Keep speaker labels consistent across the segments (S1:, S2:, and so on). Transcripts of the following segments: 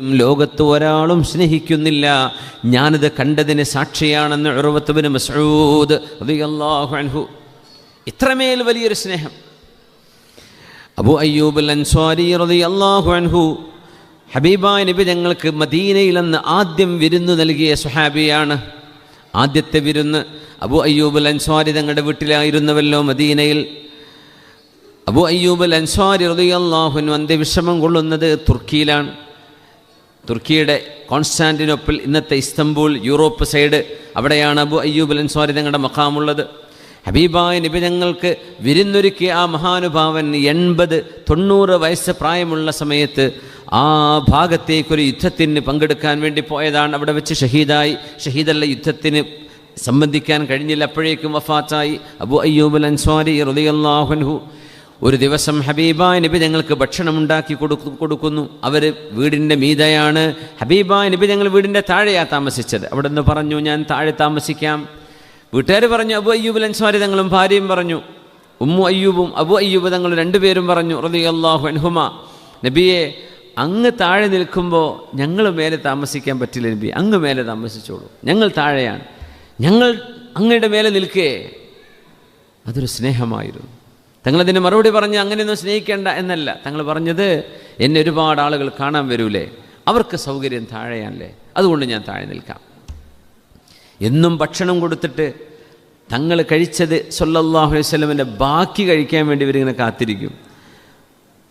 S1: ലോകത്ത് ഒരാളും സ്നേഹിക്കുന്നില്ല. ഞാനിത് കണ്ടതിന് സാക്ഷിയാണെന്ന് ഉറവത്തുബിന് മസൂദ് അൻഹു. ഇത്രമേൽ വലിയൊരു സ്നേഹം. അബു അയ്യൂബ് അൽ അൻസ്വാരി അൻഹു ഹബീബായ നബി ഞങ്ങൾക്ക് മദീനയിൽ അന്ന് ആദ്യം വിരുന്ന് നൽകിയ സുഹാബിയാണ് ആദ്യത്തെ വിരുന്ന് അബു അയ്യൂബ് അൽ അൻസ്വാരി തങ്ങളുടെ വീട്ടിലായിരുന്നുവല്ലോ മദീനയിൽ. അബു അയ്യൂബ് അൽ അൻസ്വാരി റളിയല്ലാഹുവിന് അന്ത്യവിഷമം കൊള്ളുന്നത് തുർക്കിയിലാണ്. തുർക്കിയുടെ കോൺസ്റ്റാന്റിനോപ്പിൾ ഇന്നത്തെ ഇസ്തംബൂൾ യൂറോപ്പ് സൈഡ് അവിടെയാണ് അബു അയ്യൂബ് അലൻസ്വാരി തങ്ങളുടെ മഖാമുള്ളത്. ഹബീബായ നിബിതങ്ങൾക്ക് വിരുന്നൊരുക്കിയ ആ മഹാനുഭാവൻ എൺപത് തൊണ്ണൂറ് വയസ്സ് പ്രായമുള്ള സമയത്ത് ആ ഭാഗത്തേക്കൊരു യുദ്ധത്തിന് പങ്കെടുക്കാൻ വേണ്ടി പോയതാണ്. അവിടെ വെച്ച് ഷഹീദായി ഷഹീദല്ല യുദ്ധത്തിന് സംബന്ധിക്കാൻ കഴിഞ്ഞില്ല. അപ്പോഴേക്കും വഫാത്തായി. അബു അയ്യൂബ് അൻസ്വാരി റളിയല്ലാഹുൻഹു ഒരു ദിവസം ഹബീബായ നബി ഞങ്ങൾക്ക് ഭക്ഷണം ഉണ്ടാക്കി കൊടുക്കു കൊടുക്കുന്നു. അവർ വീടിന്റെ മീതയാണ്. ഹബീബായ നബി ഞങ്ങൾ വീടിന്റെ താഴെയാണ് താമസിച്ചത്. അവിടെ നിന്ന് പറഞ്ഞു ഞാൻ താഴെ താമസിക്കാം. വീട്ടുകാർ പറഞ്ഞു അബു അയ്യൂബ് ലൻസ്മാരി തങ്ങളും ഭാര്യയും പറഞ്ഞു. ഉമ്മു അയ്യൂബും അബു അയ്യൂബ് തങ്ങൾ രണ്ടുപേരും പറഞ്ഞു റതി അള്ളാഹു അൻഹുമ. നബിയെ അങ്ങ് താഴെ നിൽക്കുമ്പോൾ ഞങ്ങൾ മേലെ താമസിക്കാൻ പറ്റില്ല നബി. അങ്ങ് മേലെ താമസിച്ചോളൂ. ഞങ്ങൾ താഴെയാണ്. ഞങ്ങൾ അങ്ങയുടെ മേലെ നിൽക്കേ. അതൊരു സ്നേഹമായിരുന്നു. തങ്ങളതിന് മറുപടി പറഞ്ഞ് അങ്ങനെയൊന്നും സ്നേഹിക്കേണ്ട എന്നല്ല. തങ്ങൾ പറഞ്ഞത് എന്നെ ഒരുപാട് ആളുകൾ കാണാൻ വരൂലേ? അവർക്ക് സൗകര്യം താഴെയാണല്ലേ? അതുകൊണ്ട് ഞാൻ താഴെ നിൽക്കാം. എന്നും ഭക്ഷണം കൊടുത്തിട്ട് തങ്ങൾ കഴിച്ചത് സൊല്ലാഹു അലൈഹി വസല്ലമന്റെ ബാക്കി കഴിക്കാൻ വേണ്ടി ഇവരിങ്ങനെ കാത്തിരിക്കും.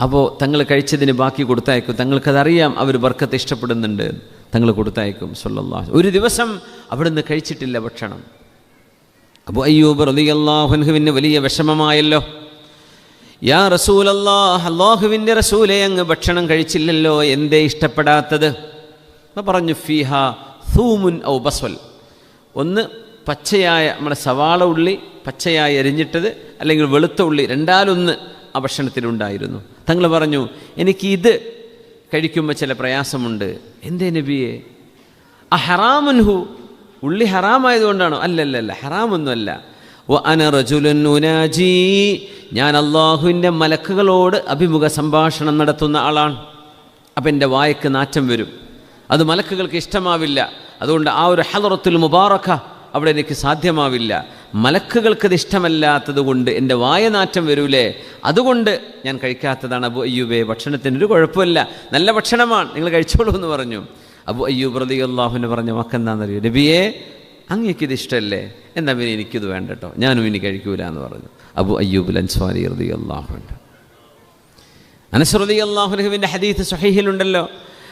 S1: അപ്പോൾ തങ്ങൾ കഴിച്ചതിന് ബാക്കി കൊടുത്തയക്കും. തങ്ങൾക്കതറിയാം അവർ ബർക്കത്ത് ഇഷ്ടപ്പെടുന്നുണ്ട്. തങ്ങൾ കൊടുത്തയക്കും സല്ലല്ലാഹു ഒരു ദിവസം അവിടുന്ന് കഴിച്ചിട്ടില്ല ഭക്ഷണം. അപ്പോൾ അയ്യൂബ് റളിയല്ലാഹുവിന് വലിയ വിഷമമായല്ലോ. യാ റസൂലല്ലാഹ് അള്ളാഹുവിന്റെ റസൂലെ അങ്ങ് ഭക്ഷണം കഴിച്ചില്ലല്ലോ എന്തേ ഇഷ്ടപ്പെടാത്തത്? അപ്പോൾ പറഞ്ഞു ഫിഹ സൂമുൻ ഔ ബസ്വൽ. ഒന്ന് പച്ചയായ നമ്മുടെ സവാള ഉള്ളി പച്ചയായി എരിഞ്ഞിട്ടത് അല്ലെങ്കിൽ വെളുത്ത ഉള്ളി രണ്ടാലൊന്ന് ആ ഭക്ഷണത്തിലുണ്ടായിരുന്നു. തങ്ങൾ പറഞ്ഞു എനിക്ക് ഇത് കഴിക്കുമ്പോൾ ചില പ്രയാസമുണ്ട്. എന്തേ നബിയെ? ആ ഹറാമുൻഹു ഉള്ളി ഹറാമായതുകൊണ്ടാണോ? അല്ലല്ലല്ല ഹറാമൊന്നുമല്ല. വ അന ഉനാജി ഞാൻ അള്ളാഹുവിന്റെ മലക്കുകളോട് അഭിമുഖ സംഭാഷണം നടത്തുന്ന ആളാണ്. അപ്പം എന്റെ വായക്ക് നാറ്റം വരും. അത് മലക്കുകൾക്ക് ഇഷ്ടമാവില്ല. അതുകൊണ്ട് ആ ഒരു ഹലറത്തുൽ മുബാറക്ക അവിടെ എനിക്ക് സാധ്യമാവില്ല. മലക്കുകൾക്കത് ഇഷ്ടമല്ലാത്തത് കൊണ്ട് എന്റെ വായനാറ്റം വരൂലേ? അതുകൊണ്ട് ഞാൻ കഴിക്കാത്തതാണ് അബു അയ്യൂബേ. ഭക്ഷണത്തിന് ഒരു കുഴപ്പമില്ല. നല്ല ഭക്ഷണമാണ്. നിങ്ങൾ കഴിച്ചോളൂ എന്ന് പറഞ്ഞു. അബു അയ്യൂബ് റതി അള്ളാഹുവിന് പറഞ്ഞ മക്കെന്താണെന്നറിയോ നബിയെ അങ്ങേക്കിത് ഇഷ്ടമല്ലേ എന്നാ പിന്നെ എനിക്കിത് വേണ്ട കേട്ടോ ഞാനും ഇനി കഴിക്കൂല എന്ന് പറഞ്ഞു. അബു അയ്യൂബ് അൻസ്വാരി റതി അള്ളാഹുണ്ട് അനസ്രതി അള്ളാഹുലഹുവിന്റെ ഹദീത്ത് സഹീഹിലുണ്ടല്ലോ.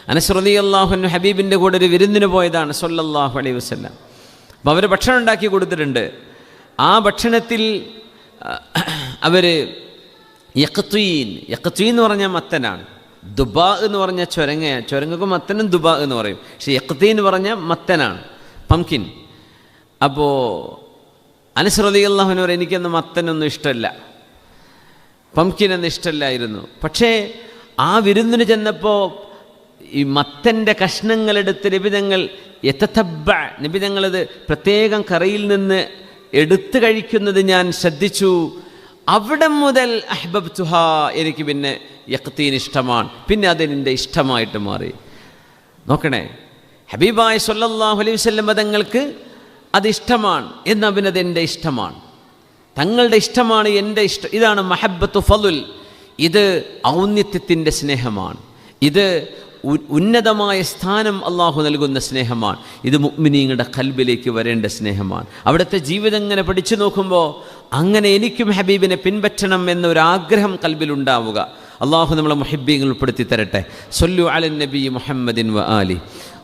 S1: അനസ്രതി അള്ളാഹുനു ഹബീബിന്റെ കൂടെ ഒരു വിരുന്നിന് പോയതാണ് സൊല്ലാഹു അലൈ വസ്ല്ലാം. അപ്പോൾ അവർ ഭക്ഷണം ഉണ്ടാക്കി കൊടുത്തിട്ടുണ്ട്. ആ ഭക്ഷണത്തിൽ അവർ യക്കത്വീൻ യക്കത്വീൻ എന്ന് പറഞ്ഞാൽ മത്തനാണ്. ദുബാ എന്ന് പറഞ്ഞാൽ ചൊരങ്ങയാണ്. ചൊരങ്ങക്കും മത്തനും ദുബാ എന്ന് പറയും. പക്ഷേ യക്കത്തീൻ എന്ന് പറഞ്ഞാൽ മത്തനാണ്. പംകിൻ. അപ്പോൾ പറയും എനിക്കൊന്നും മത്തനൊന്നും ഇഷ്ടമല്ല പംകിനൊന്നും ഇഷ്ടമല്ലായിരുന്നു പക്ഷേ ആ വിരുന്നിന് ചെന്നപ്പോൾ ഈ മത്തന്റെ കഷ്ണങ്ങളെടുത്ത് നിബിതങ്ങൾ എത്തത്തബ്ബ നിബിതങ്ങളത് പ്രത്യേകം കറിയിൽ നിന്ന് എടുത്തു കഴിക്കുന്നത് ഞാൻ ശ്രദ്ധിച്ചു. അവിടെ മുതൽ അഹ്ബബ് തുഹ എനിക്ക് പിന്നെ യക്തീൻ ഇഷ്ടമാണ്. പിന്നെ അതെന്റെ ഇഷ്ടമായിട്ട് മാറി. നോക്കണേ ഹബീബായ് സല്ലല്ലാഹു അലൈഹി വസല്ലം തങ്ങൾക്ക് അത് എന്നവനത് എന്റെ ഇഷ്ടമാണ്. തങ്ങളുടെ ഇഷ്ടമാണ് എന്റെ ഇഷ്ടം. ഇതാണ് മഹബത്തു ഫലുൽ ഇത് ഔന്നിത്യത്തിന്റെ സ്നേഹമാണ്. ഇത് ഉന്നതമായ സ്ഥാനം അള്ളാഹു നൽകുന്ന സ്നേഹമാണ്. ഇത് മുഗ്മിനീങ്ങളുടെ കൽബിലേക്ക് വരേണ്ട സ്നേഹമാണ്. അവിടുത്തെ ജീവിതം ഇങ്ങനെ പഠിച്ചു നോക്കുമ്പോൾ അങ്ങനെ എനിക്കും ഹബീബിനെ പിൻപറ്റണം എന്നൊരാഗ്രഹം കൽബിലുണ്ടാവുക. അള്ളാഹു നമ്മളെ മുഹബീങ്ങൾ ഉൾപ്പെടുത്തി തരട്ടെ സൊല്ലു അലൻ നബി മുഹമ്മദിൻ വ ആലി.